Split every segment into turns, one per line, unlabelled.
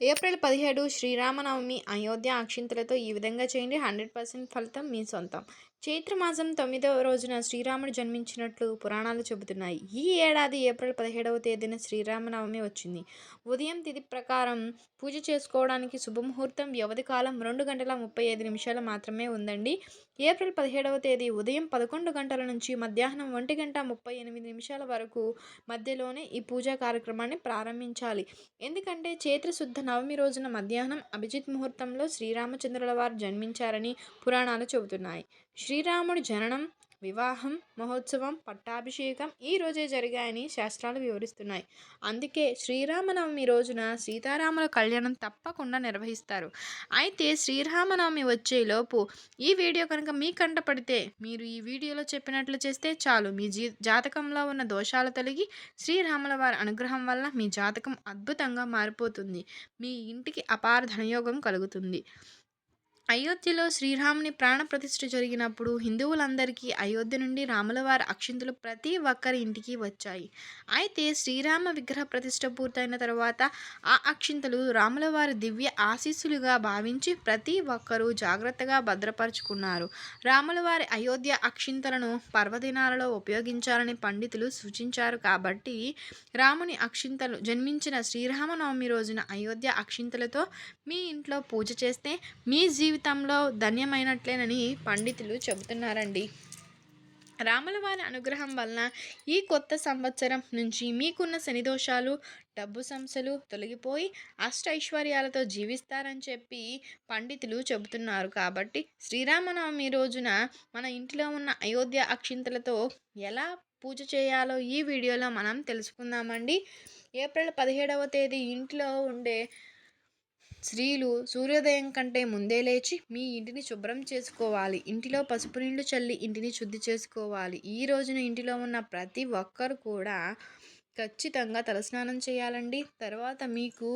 April పదిహేడు శ్రీరామనవమి అయోధ్య అక్షింతలతో ఈ విధంగా చేయండి. హండ్రెడ్ పర్సెంట్ ఫలితం మీ సొంతం. చైత్రమాసం తొమ్మిదవ రోజున శ్రీరాముడు జన్మించినట్లు పురాణాలు చెబుతున్నాయి. ఈ ఏడాది ఏప్రిల్ పదిహేడవ తేదీన శ్రీరామనవమి వచ్చింది. ఉదయం తిథి ప్రకారం పూజ చేసుకోవడానికి శుభముహూర్తం వ్యవధి కాలం రెండు గంటల ముప్పై ఐదు నిమిషాలు మాత్రమే ఉందండి. ఏప్రిల్ పదిహేడవ తేదీ ఉదయం పదకొండు గంటల నుంచి మధ్యాహ్నం ఒంటి గంట ముప్పై ఎనిమిది నిమిషాల వరకు మధ్యలోనే ఈ పూజా కార్యక్రమాన్ని ప్రారంభించాలి. ఎందుకంటే చైత్రశుద్ధ నవమి రోజున మధ్యాహ్నం అభిజిత్ ముహూర్తంలో శ్రీరామచంద్రుల వారు జన్మించారని పురాణాలు చెబుతున్నాయి. శ్రీరాముడి జననం వివాహం మహోత్సవం పట్టాభిషేకం ఈ రోజే జరిగాయని శాస్త్రాలు వివరిస్తున్నాయి. అందుకే శ్రీరామనవమి రోజున సీతారాముల కళ్యాణం తప్పకుండా నిర్వహిస్తారు. అయితే శ్రీరామనవమి వచ్చేలోపు ఈ వీడియో కనుక మీ కంట పడితే మీరు ఈ వీడియోలో చెప్పినట్లు చేస్తే చాలు. మీ జీ జాతకంలో ఉన్న దోషాలు తొలగి శ్రీరాముల వారి అనుగ్రహం వల్ల మీ జాతకం అద్భుతంగా మారిపోతుంది. మీ ఇంటికి అపార ధనయోగం కలుగుతుంది. అయోధ్యలో శ్రీరాముని ప్రాణ ప్రతిష్ఠ జరిగినప్పుడు హిందువులందరికీ అయోధ్య నుండి రాములవారి అక్షింతలు ప్రతి ఒక్కరి ఇంటికి వచ్చాయి. అయితే శ్రీరామ విగ్రహ ప్రతిష్ఠ పూర్తయిన తర్వాత ఆ అక్షింతలు రాములవారి దివ్య ఆశీస్సులుగా భావించి ప్రతి ఒక్కరూ జాగ్రత్తగా భద్రపరుచుకున్నారు. రాములవారి అయోధ్య అక్షింతలను పర్వదినాలలో ఉపయోగించాలని పండితులు సూచించారు కాబట్టి రాముని అక్షింతలు జన్మించిన శ్రీరామనవమి రోజున అయోధ్య అక్షింతలతో మీ ఇంట్లో పూజ చేస్తే మీ జీవితం జీవితంలో ధన్యమైనట్లేనని పండితులు చెబుతున్నారండి. రాముల వారి అనుగ్రహం వలన ఈ కొత్త సంవత్సరం నుంచి మీకున్న శని దోషాలు డబ్బు సమస్యలు తొలగిపోయి అష్ట ఐశ్వర్యాలతో జీవిస్తారని చెప్పి పండితులు చెబుతున్నారు. కాబట్టి శ్రీరామనవమి రోజున మన ఇంట్లో ఉన్న అయోధ్య అక్షింతలతో ఎలా పూజ చేయాలో ఈ వీడియోలో మనం తెలుసుకుందామండి. ఏప్రిల్ పదిహేడవ తేదీ ఇంట్లో ఉండే స్త్రీలు సూర్యోదయం కంటే ముందే లేచి మీ ఇంటిని శుభ్రం చేసుకోవాలి. ఇంటిలో పసుపు నీళ్ళు చల్లి ఇంటిని శుద్ధి చేసుకోవాలి. ఈ రోజున ఇంటిలో ఉన్న ప్రతి ఒక్కరు కూడా ఖచ్చితంగా తలస్నానం చేయాలండి. తర్వాత మీకు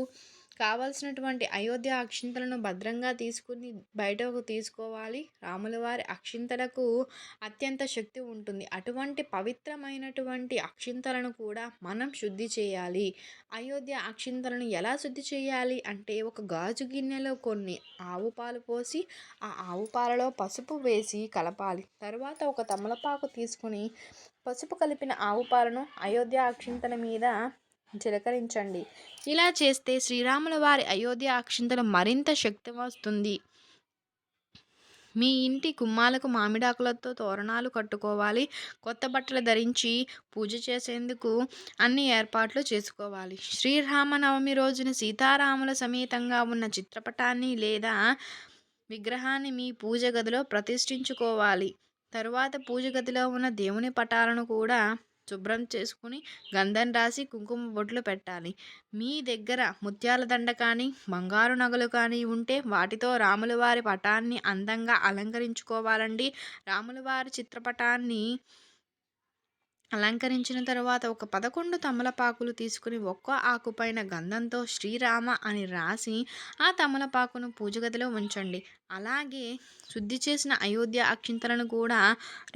కావలసినటువంటి అయోధ్య అక్షింతలను భద్రంగా తీసుకుని బయటకు తీసుకోవాలి. రాముల వారి అక్షింతలకు అత్యంత శక్తి ఉంటుంది. అటువంటి పవిత్రమైనటువంటి అక్షింతలను కూడా మనం శుద్ధి చేయాలి. అయోధ్య అక్షింతలను ఎలా శుద్ధి చేయాలి అంటే ఒక గాజు గిన్నెలో కొన్ని ఆవు పాలు పోసి ఆ ఆవు పాలలో పసుపు వేసి కలపాలి. తర్వాత ఒక తమలపాకు తీసుకుని పసుపు కలిపిన ఆవు పాలను అయోధ్య అక్షింతల మీద చిలకరించండి ఇలా చేస్తే శ్రీరాముల వారి అయోధ్య అక్షింతలు మరింత శక్తి వస్తుంది. మీ ఇంటి గుమ్మాలకు మామిడాకులతో తోరణాలు కట్టుకోవాలి. కొత్త బట్టలు ధరించి పూజ చేసేందుకు అన్ని ఏర్పాట్లు చేసుకోవాలి. శ్రీరామనవమి రోజున సీతారాముల సమేతంగా ఉన్న చిత్రపటాన్ని లేదా విగ్రహాన్ని మీ పూజ గదిలో ప్రతిష్ఠించుకోవాలి. తరువాత పూజ గదిలో ఉన్న దేవుని పటాలను కూడా శుభ్రం చేసుకుని గంధం రాసి కుంకుమ బొట్లు పెట్టాలి. మీ దగ్గర ముత్యాల దండ కానీ బంగారు నగలు కానీ ఉంటే వాటితో రాములవారి పటాన్ని అందంగా అలంకరించుకోవాలండి. రాములవారి చిత్రపటాన్ని అలంకరించిన తర్వాత ఒక పదకొండు తమలపాకులు తీసుకుని ఒక్క ఆకుపైన గంధంతో శ్రీరామ అని రాసి ఆ తమలపాకును పూజ గదిలో ఉంచండి. అలాగే శుద్ధి చేసిన అయోధ్య అక్షింతలను కూడా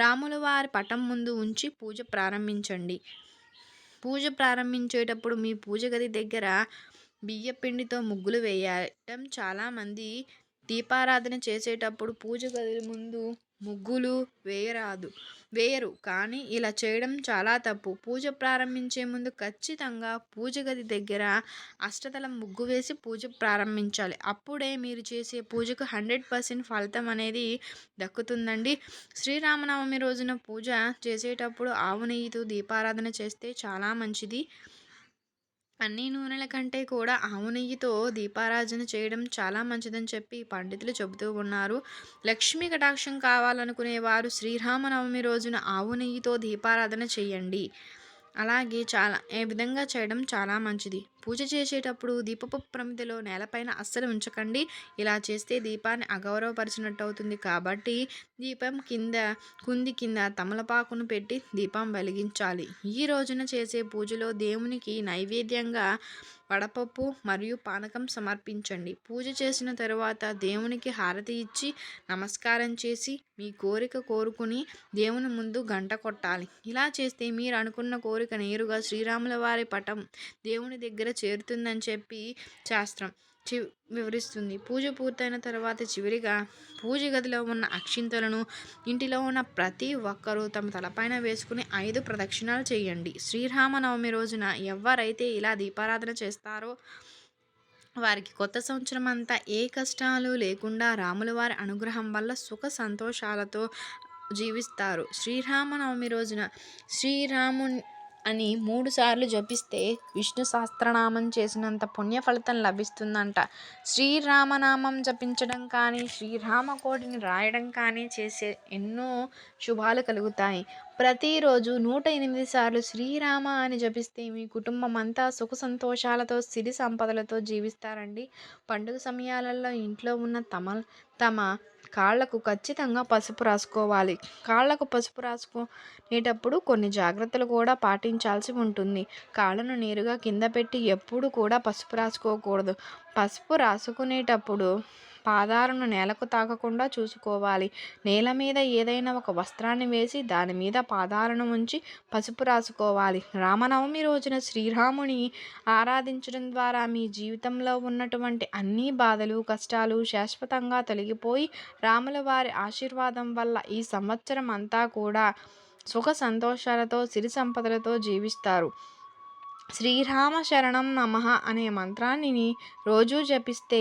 రాముల వారి పటం ముందు ఉంచి పూజ ప్రారంభించండి. పూజ ప్రారంభించేటప్పుడు మీ పూజ గది దగ్గర బియ్య పిండితో ముగ్గులు వేయటం. చాలామంది దీపారాధన చేసేటప్పుడు పూజ గది ముందు ముగ్గులు వేయరాదు. వేయరు. కానీ ఇలా చేయడం చాలా తప్పు. పూజ ప్రారంభించే ముందు ఖచ్చితంగా పూజ గది దగ్గర అష్టదళం ముగ్గు వేసి పూజ ప్రారంభించాలి. అప్పుడే మీరు చేసే పూజకు హండ్రెడ్ పర్సెంట్ ఫలితం అనేది దక్కుతుందండి. శ్రీరామనవమి రోజున పూజ చేసేటప్పుడు ఆవు నెయ్యితో దీపారాధన చేస్తే చాలా మంచిది. అన్ని నూనెల కంటే కూడా ఆవు నెయ్యితో దీపారాజన చేయడం చాలా మంచిదని చెప్పి పండితులు చెబుతూ ఉన్నారు. లక్ష్మీ కటాక్షం కావాలనుకునేవారు శ్రీరామనవమి రోజున ఆవు నెయ్యితో దీపారాధన చేయండి. అలాగే చాలా ఏ విధంగా చేయడం చాలా మంచిది. పూజ చేసేటప్పుడు దీపపు ప్రమిదలో నేలపైన అస్సలు ఉంచకండి. ఇలా చేస్తే దీపాన్ని అగౌరవపరిచినట్టు అవుతుంది కాబట్టి దీపం కింద కుంది కింద తమలపాకును పెట్టి దీపం వెలిగించాలి. ఈ రోజున చేసే పూజలో దేవునికి నైవేద్యంగా వడపప్పు మరియు పానకం సమర్పించండి. పూజ చేసిన తరువాత దేవునికి హారతి ఇచ్చి నమస్కారం చేసి మీ కోరిక కోరుకుని దేవుని ముందు గంట కొట్టాలి. ఇలా చేస్తే మీరు అనుకున్న కోరిక నేరుగా శ్రీరాముల వారి పటం దేవుని దగ్గర చేరుతుందని చెప్పి శాస్త్రం చి వివరిస్తుంది. పూజ పూర్తయిన తర్వాత చివరిగా పూజ గదిలో ఉన్న అక్షింతలను ఇంటిలో ఉన్న ప్రతి ఒక్కరూ తమ తలపైన వేసుకుని ఐదు ప్రదక్షిణాలు చేయండి. శ్రీరామనవమి రోజున ఎవరైతే ఇలా దీపారాధన చేస్తారో వారికి కొత్త సంవత్సరం అంతా ఏ కష్టాలు లేకుండా రాముల వారి అనుగ్రహం వల్ల సుఖ సంతోషాలతో జీవిస్తారు. శ్రీరామనవమి రోజున శ్రీరాముని అని మూడుసార్లు జపిస్తే విష్ణు సహస్రనామం చేసినంత పుణ్య ఫలితం లభిస్తుందంట. శ్రీరామనామం జపించడం కానీ శ్రీరామ కోటిని రాయడం కానీ చేసే ఎన్నో శుభాలు కలుగుతాయి. ప్రతిరోజు నూట ఎనిమిది సార్లు శ్రీరామ అని జపిస్తే మీ కుటుంబం అంతా సుఖ సంతోషాలతో సిరి సంపదలతో జీవిస్తారండి. పండుగ సమయాలలో ఇంట్లో ఉన్న తమ తమ కాళ్ళకు ఖచ్చితంగా పసుపు రాసుకోవాలి. కాళ్ళకు పసుపు రాసుకునేటప్పుడు కొన్ని జాగ్రత్తలు కూడా పాటించాల్సి ఉంటుంది. కాళ్ళను నేరుగా కింద పెట్టి ఎప్పుడు కూడా పసుపు రాసుకోకూడదు. పసుపు రాసుకునేటప్పుడు పాదాలను నేలకు తాకకుండా చూసుకోవాలి. నేల మీద ఏదైనా ఒక వస్త్రాన్ని వేసి దాని మీద పాదాలను ఉంచి పసుపు రాసుకోవాలి. రామనవమి రోజున శ్రీరాముని ఆరాధించడం ద్వారా మీ జీవితంలో ఉన్నటువంటి అన్ని బాధలు కష్టాలు శాశ్వతంగా తొలగిపోయి రాముల వారి ఆశీర్వాదం వల్ల ఈ సంవత్సరం అంతా కూడా సుఖ సంతోషాలతో సిరి సంపదలతో జీవిస్తారు. శ్రీరామ శరణం నమ అనే మంత్రాన్ని రోజు జపిస్తే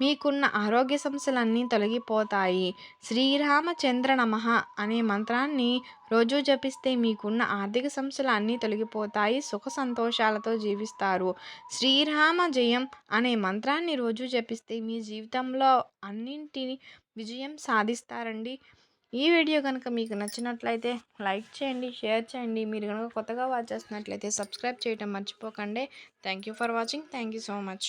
మీకున్న ఆరోగ్య సమస్యలన్నీ తొలగిపోతాయి. శ్రీరామచంద్ర నమ అనే మంత్రాన్ని రోజు జపిస్తే మీకున్న ఆర్థిక సమస్యలు అన్నీ తొలగిపోతాయి సుఖ సంతోషాలతో జీవిస్తారు. శ్రీరామ జయం అనే మంత్రాన్ని రోజూ జపిస్తే మీ జీవితంలో అన్నింటిని విజయం సాధిస్తారండి. ఈ వీడియో కనుక మీకు నచ్చినట్లయితే లైక్ చేయండి షేర్ చేయండి. మీరు కనుక కొత్తగా వాచ్ చేస్తున్నట్లయితే సబ్స్క్రైబ్ చేయడం మర్చిపోకండి. Thank you for watching thank you so much